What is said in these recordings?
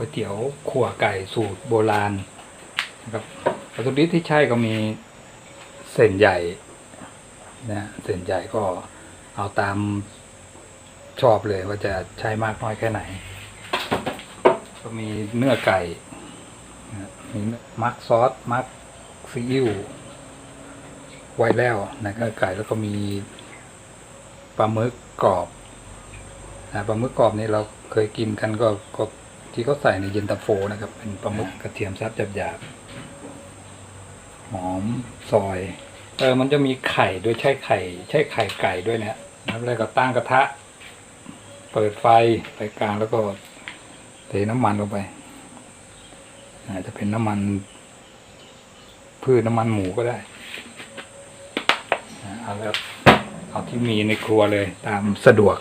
ก๋วยเตี๋ยวขั่วไก่สูตรโบราณนะครับวัตถุดิบที่ใช้ก็มีเส้นใหญ่นะเส้นใหญ่ก็เอาตามชอบเลยว่าจะใช้มากน้อยแค่ไหน ก็มีเนื้อไก่นะมีมักซอสมักซีอิ๊วไว้แล้วนะเนื้อไก่แล้วก็มีปลาหมึกกรอบนะปลาหมึกกรอบนี่เราเคยกินกันก็ก็ ที่เขาใส่ในเย็นตาโฟนะครับ เป็นปลาหมึกกระเทียมซับหยาบๆหอมซอยเออมันจะมีไข่ด้วยใช่ไข่ ใช่ไข่ไก่ด้วยเนะแล้วแล้วก็ตั้งกระทะ เปิดไฟไฟกลางแล้วก็เทน้ำมันลงไปอาจจะเป็นน้ำมัน พืชน้ำมันหมูก็ได้เอาแล้วเอาที่มีในครัวเลย ตามสะดวก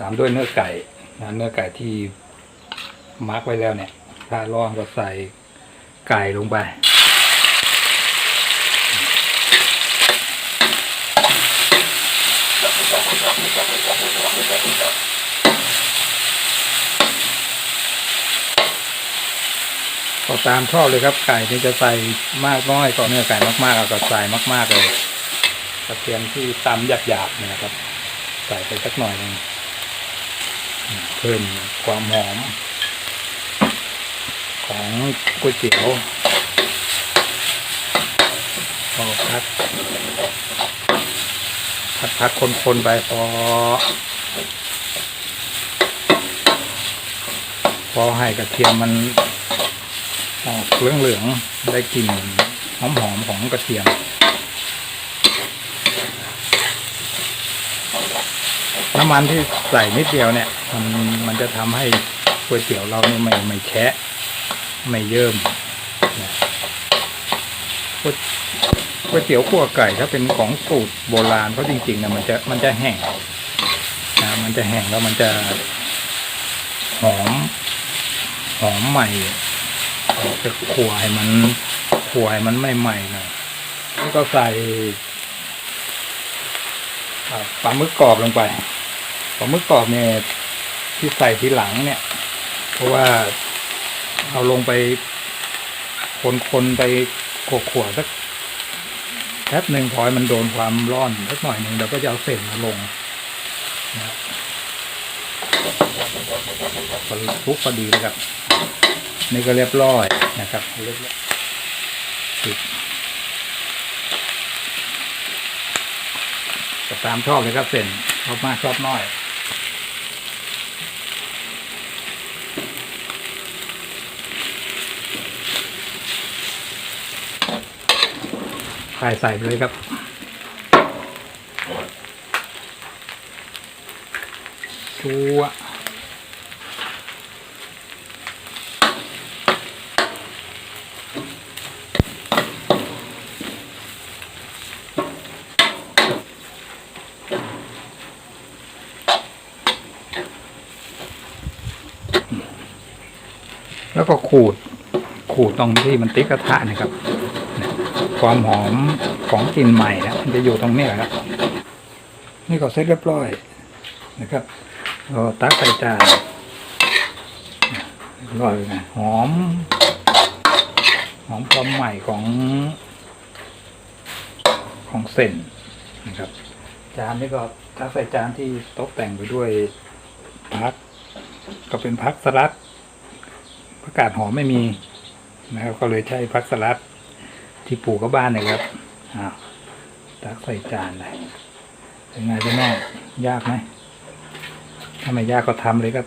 ตามด้วยเนื้อไก่นะเนื้อไก่ที่ มาร์กไว้แล้วเนี่ยถ้าร้อนก็ใส่ไก่ลงไปก็ตามชอบเลยครับไก่นี่จะใส่มากน้อยก็เนื้อไก่มากๆเอาก็ใส่มาก ๆเลยกระเทียมที่ตำหยาบๆเนี่ยนะครับ ใส่ไปสักหน่อยหนึงเพิ่มความหอม ของก๋วยเตี๋ยวพอพักพักพักคนๆไปพอ พอให้กระเทียมมันออกเหลืองเหลืองๆได้กลิ่นหอมหอมๆของกระเทียมน้ำมันที่ใส่นิดเดียวเนี่ย มันมันจะทำให้ก๋วยเตี๋ยวเราเนี่ยไม่ไม่แฉะ ไม่เยิ้มก๋วยเตี๋ยวขั่วไก่ถ้าเป็นของสูตรโบราณเพราะจริงๆนะมันจะมันจะแห้งนะมันจะแห้งแล้วมันจะหอมหอมใหม่จะขั่วให้มันขั่วให้มันไม่ใหม่หน่อยแล้วก็ใส่ปลาหมึกกรอบลงไปปลาหมึกกรอบเนี่ยที่ใส่ทีหลังเนี่ย เพราะว่า เอาลงไปคนๆไปขวดๆสักแป๊บหนึ่งพอให้มันโดนความร้อนสักหน่อยหนึ่งเราก็จะเอาเส้นมาลงนะพอทุกพอดีเลยครับ นี่ก็เรียบร้อยนะครับเรียบร้อยปิดก็ตามชอบเลยครับเส้นชอบมากชอบน้อย ไข่ใส่ไปเลยครับ ชัวแล้วก็ขูด ขูดตรงที่มันติ๊กกระทะนะครับ ความหอมของกลิ่นใหม่นะมันจะอยู่ตรงนี้ครับนี่ก็เสร็จเรียบร้อยนะครับเราตักใส่จานร้อยเลยนะหอม หอมความใหม่ของ ของเส้นนะครับ จานนี้ก็ตักใส่จานที่ตกแต่งไปด้วยพัก ก็เป็นพักสลัดผักกาดหอมไม่มีนะครับก็เลยใช้ผักสลัด ที่ปลูกกับบ้านเนะครับอ้าวตักใส่จานเลยเป็นไงพี่น้องยากไหมถ้าไม่ยากก็ทำเลยครับ